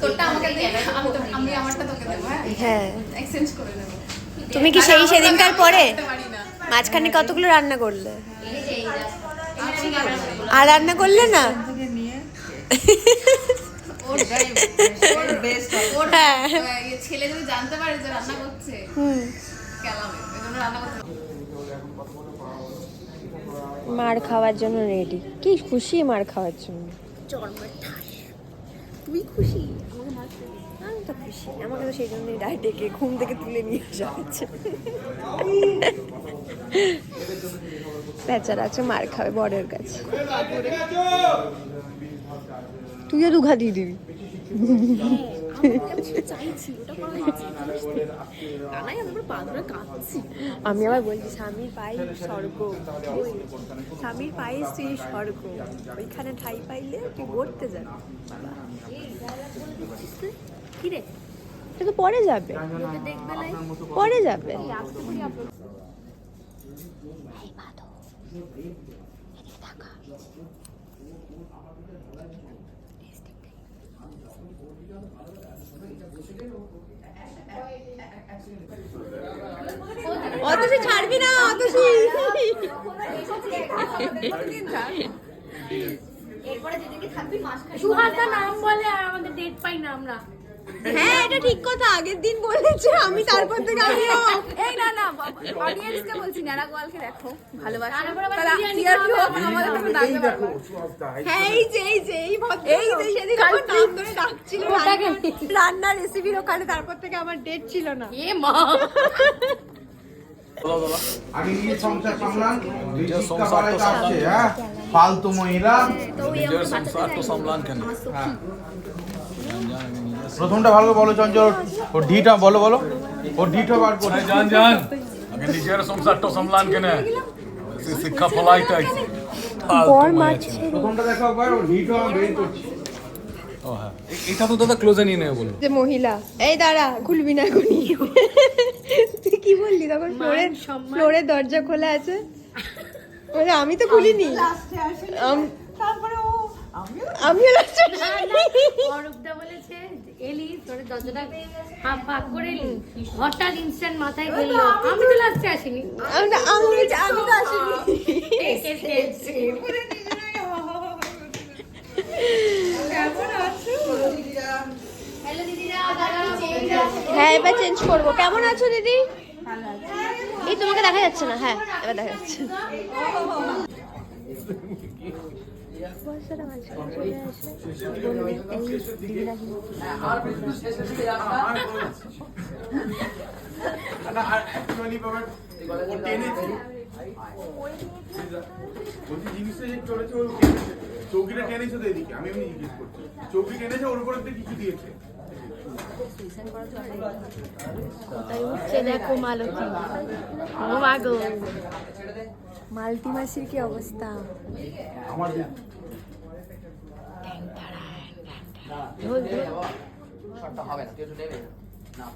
তোরটা আমাকে দে আমি তো আমি আমারটা তোকে দেবো হ্যাঁ? হ্যাঁ। এক্সচেঞ্জ করে নেব তুমি কি সেই সেদিনকার পরে? মাঝখানে কতগুলো রান্না করলে? এই যে এই যা আর রান্না করলে না? ওর ওর বেস্ট ওর হ্যাঁ। ছেলে যদি জানতে পারে যে রান্না করছে মার খাওয়ার জন্য রেডি কি খুশি মার খাওয়ার জন্য। তুই খুশি। আমি তো খুশি। আমাকে তো সেই জন্যই ডাই ডেকে ঘুম থেকে তুলে নিয়ে আসা হচ্ছে। বেচারা আছে মার খাবে বরের কাছে। তুইও দুঘা দিয়ে দিবি। করা আমি আবার বলছি, স্বামীর পায়ে স্বর্গ। স্বামীর পায়ে স্ত্রী স্বর্গ। ওইখানে ঠাই পাইলে তুই গড়তে যাবি। কি রে? সে তো পরে যাবে? পরে যাবে? অতসি ছাড়বি না অতসি। এরপরে যেদিনকে থাকবি মাঝখানে সুহাসদা নাম বলে আর আমাদের ডেট পাই না আমরা। হ্যাঁ এটা ঠিক কথা। আগের দিন বলেছে আমি তারপর থেকে আমি এই না না অডিয়েন্সকে বলছি নারা গোয়ালকে দেখো ভালোবাসা। হোক, আমাদের ডাকতে পারব হ্যাঁ এই যে এই যে এই ভদ্র এই যে সেদিন আমার নাম ধরে ডাকছিল। রান্না- রান্নার রেসিপির ওখানে তারপর থেকে আমার ডেট ছিল না। এ মা। নিজের সংসার সামলান। হ্যাঁ? ফালতু মহিলা। নিজের সংসার তো সামলান কেন? হ্যাঁ। প্রথমটা ভালো করে বলো চঞ্চল। ওর ঢিটা বলো বলো। ওর ঢিটা বার করে। জান জান। আগে নিজের সংসার তো সামলান কেন? শিক্ষা ফলাই তাই প্রথমটা দেখো একবার ওর ঢিটা আমি বের করছি। ও হ্যাঁ। এটা তো দাদা ক্লোজে নিয়ে নেবে বলো। যে মহিলা। এই দাঁড়া খুলবি না এখনই। তখন ফ্লোরের ফ্লোরের দরজা খোলা আছে। বলে আমি তো খুলিনি। আম- আমিও লাস্টে অরূপদা বলেছে এলি তোর দরজাটা হাফ ফাঁক করে এলি। হঠাৎ ইনস্ট্যান্ট মাথায় গেল আমি তো লাস্টে আসিনি। আমি তো- আমি আমি তো আসিনি। হ্যাঁ এবার চেঞ্জ করব। কেমন আছো দিদি? এই তোমাকে দেখা যাচ্ছে না হ্যাঁ এবার দেখা যাচ্ছে। চৌকিটা টেনেছে তো এদিকে, আমি এমনি জিজ্ঞেস করছি চৌকি টেনেছে, ওর উপরে কিছু দিয়েছে উঠছে দেখো মালতী। ও মা গো। মালতি মাসির কি অবস্থা? আমার। হবে না।